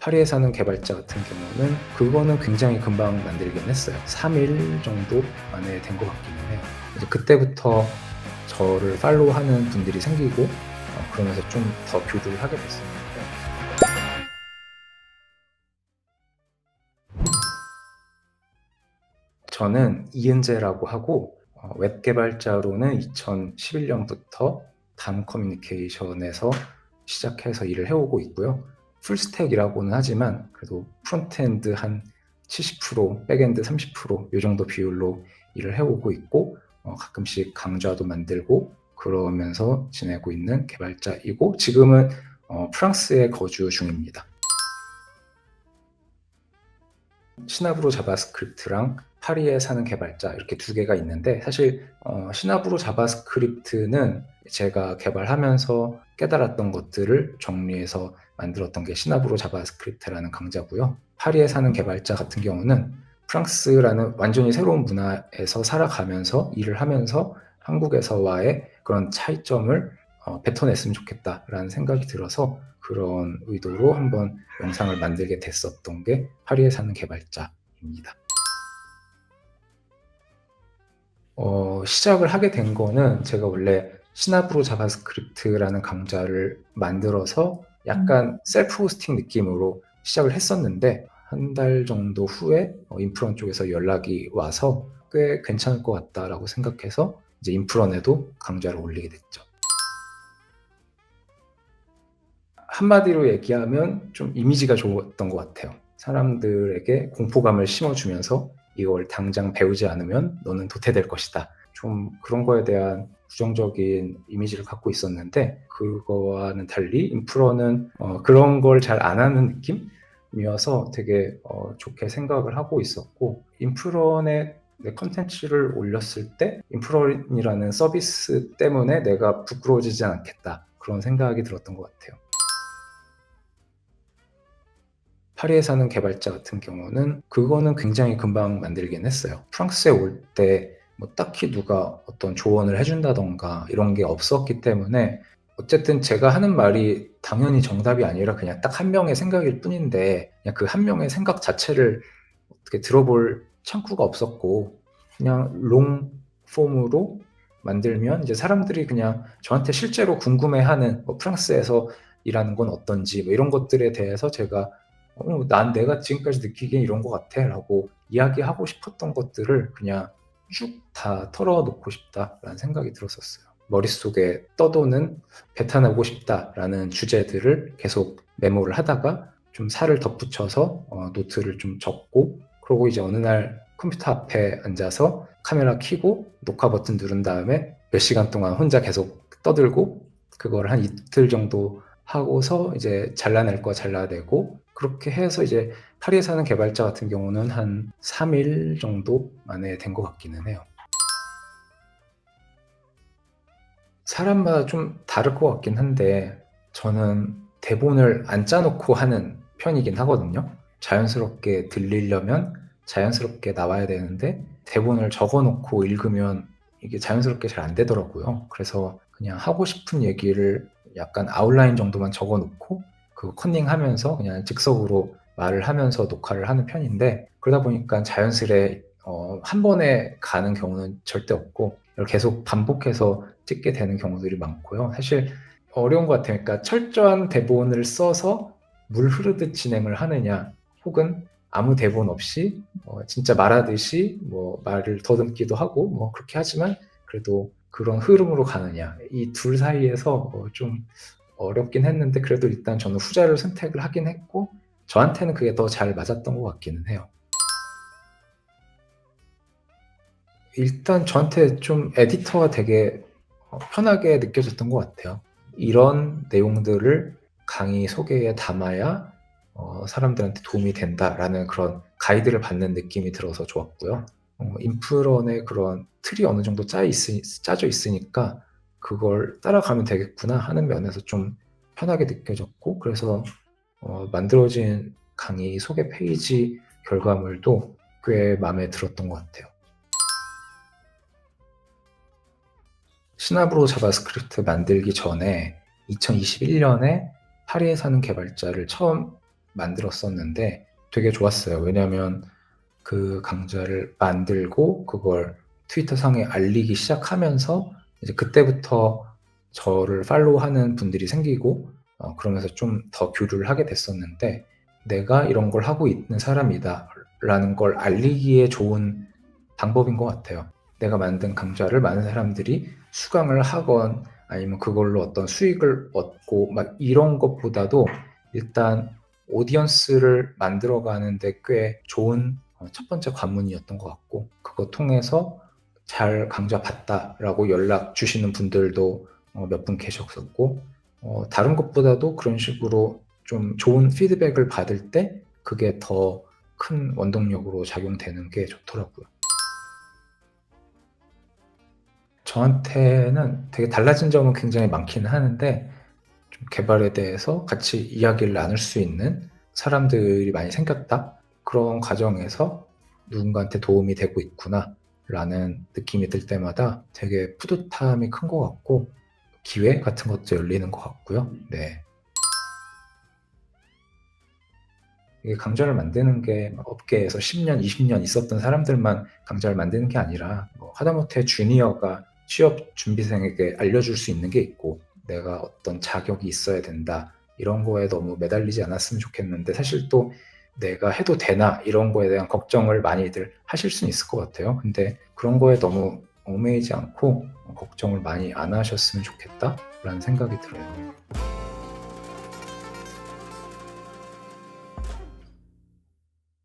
파리에 사는 개발자 같은 경우는 그거는 굉장히 금방 만들긴 했어요. 3일 정도 만에 된 것 같기는 해요. 이제 그때부터 저를 팔로우하는 분들이 생기고 어, 그러면서 좀 더 교류를 하게 됐습니다. 저는 이은재라고 하고 어, 웹 개발자로는 2011년부터 담 커뮤니케이션에서 시작해서 일을 해오고 있고요. 풀스택이라고는 하지만 그래도 프론트엔드 한 70%, 백엔드 30%이 정도 비율로 일을 해오고 있고 어, 가끔씩 강좌도 만들고 그러면서 지내고 있는 개발자이고 지금은 어, 프랑스에 거주 중입니다. 시나브로 자바스크립트랑 파리에 사는 개발자 이렇게 두 개가 있는데 사실 어, 시나브로 자바스크립트는 제가 개발하면서 깨달았던 것들을 정리해서 만들었던 게 시나브로 자바스크립트라는 강좌고요. 파리에 사는 개발자 같은 경우는 프랑스라는 완전히 새로운 문화에서 살아가면서 일을 하면서 한국에서와의 그런 차이점을 어, 뱉어냈으면 좋겠다라는 생각이 들어서 그런 의도로 한번 영상을 만들게 됐었던 게 파리에 사는 개발자입니다. 어, 시작을 하게 된 거는 제가 원래 시나브로 자바스크립트라는 강좌를 만들어서 약간 셀프 호스팅 느낌으로 시작을 했었는데 한 달 정도 후에 어, 인프런 쪽에서 연락이 와서 꽤 괜찮을 것 같다라고 생각해서 이제 인프런에도 강좌를 올리게 됐죠. 한마디로 얘기하면 좀 이미지가 좋았던 것 같아요. 사람들에게 공포감을 심어주면서 이걸 당장 배우지 않으면 너는 도태될 것이다. 좀 그런 거에 대한 부정적인 이미지를 갖고 있었는데 그거와는 달리 인프로는 어, 그런 걸 잘 안 하는 느낌이어서 되게 어, 좋게 생각을 하고 있었고 인프런의 내 컨텐츠를 올렸을 때 인프런이라는 서비스 때문에 내가 부끄러워지지 않겠다 그런 생각이 들었던 것 같아요. 파리에 사는 개발자 같은 경우는 그거는 굉장히 금방 만들긴 했어요. 프랑스에 올 때 뭐 딱히 누가 어떤 조언을 해준다던가 이런 게 없었기 때문에 어쨌든 제가 하는 말이 당연히 정답이 아니라 그냥 딱 한 명의 생각일 뿐인데 그냥 그 한 명의 생각 자체를 어떻게 들어볼 창구가 없었고 그냥 롱 폼으로 만들면 이제 사람들이 그냥 저한테 실제로 궁금해하는 뭐 프랑스에서 일하는 건 어떤지 뭐 이런 것들에 대해서 제가 어, 난 내가 지금까지 느끼기엔 이런 것 같아 라고 이야기하고 싶었던 것들을 그냥 쭉 다 털어놓고 싶다라는 생각이 들었었어요. 머릿속에 떠도는 배탄하고 싶다라는 주제들을 계속 메모를 하다가 좀 살을 덧붙여서 어, 노트를 좀 적고 그러고 이제 어느 날 컴퓨터 앞에 앉아서 카메라 켜고 녹화 버튼 누른 다음에 몇 시간 동안 혼자 계속 떠들고 그걸 한 이틀 정도 하고서 이제 잘라낼 거 잘라내고 그렇게 해서 이제 파리에 사는 개발자 같은 경우는 한 3일 정도 만에 된 것 같기는 해요. 사람마다 좀 다를 것 같긴 한데 저는 대본을 안 짜놓고 하는 편이긴 하거든요. 자연스럽게 들리려면 자연스럽게 나와야 되는데 대본을 적어놓고 읽으면 이게 자연스럽게 잘 안 되더라고요. 그래서 그냥 하고 싶은 얘기를 약간 아웃라인 정도만 적어놓고 그 컨닝하면서 그냥 즉석으로 말을 하면서 녹화를 하는 편인데 그러다 보니까 자연스레 어, 한 번에 가는 경우는 절대 없고 계속 반복해서 찍게 되는 경우들이 많고요. 사실 어려운 것 같아요. 그러니까 철저한 대본을 써서 물 흐르듯 진행을 하느냐 혹은 아무 대본 없이 어, 진짜 말하듯이 뭐 말을 더듬기도 하고 뭐 그렇게 하지만 그래도 그런 흐름으로 가느냐 이 둘 사이에서 어, 좀 어렵긴 했는데 그래도 일단 저는 후자를 선택을 하긴 했고 저한테는 그게 더 잘 맞았던 것 같기는 해요. 일단 저한테 좀 에디터가 되게 어, 편하게 느껴졌던 것 같아요. 이런 내용들을 강의 소개에 담아야 어, 사람들한테 도움이 된다라는 그런 가이드를 받는 느낌이 들어서 좋았고요. 어, 인프런의 그런 틀이 어느 정도 짜 있, 짜져 있으니까 그걸 따라가면 되겠구나 하는 면에서 좀 편하게 느껴졌고 그래서 어, 만들어진 강의 소개 페이지 결과물도 꽤 마음에 들었던 것 같아요. 시나브로 자바스크립트 만들기 전에 2021년에 파리에 사는 개발자를 처음 만들었었는데 되게 좋았어요. 왜냐하면 그 강좌를 만들고 그걸 트위터 상에 알리기 시작하면서 이제 그때부터 저를 팔로우하는 분들이 생기고 어, 그러면서 좀 더 교류를 하게 됐었는데 내가 이런 걸 하고 있는 사람이다라는 걸 알리기에 좋은 방법인 것 같아요. 내가 만든 강좌를 많은 사람들이 수강을 하건 아니면 그걸로 어떤 수익을 얻고 막 이런 것보다도 일단 오디언스를 만들어가는데 꽤 좋은 어, 첫 번째 관문이었던 것 같고 그거 통해서 잘 강좌 봤다라고 연락 주시는 분들도 어, 몇 분 계셨었고 어, 다른 것보다도 그런 식으로 좀 좋은 피드백을 받을 때 그게 더 큰 원동력으로 작용되는 게 좋더라고요. 저한테는 되게 달라진 점은 굉장히 많기는 하는데 좀 개발에 대해서 같이 이야기를 나눌 수 있는 사람들이 많이 생겼다. 그런 과정에서 누군가한테 도움이 되고 있구나 라는 느낌이 들 때마다 되게 뿌듯함이 큰 것 같고 기회 같은 것도 열리는 것 같고요. 네. 이게 강좌를 만드는 게막 업계에서 10년, 20년 있었던 사람들만 강좌를 만드는 게 아니라 뭐 하다못해 주니어가 취업 준비생에게 알려줄 수 있는 게 있고 내가 어떤 자격이 있어야 된다 이런 거에 너무 매달리지 않았으면 좋겠는데 사실 또 내가 해도 되나 이런 거에 대한 걱정을 많이들 하실 수는 있을 것 같아요. 근데 그런 거에 너무 얽매이지 않고 걱정을 많이 안 하셨으면 좋겠다라는 생각이 들어요.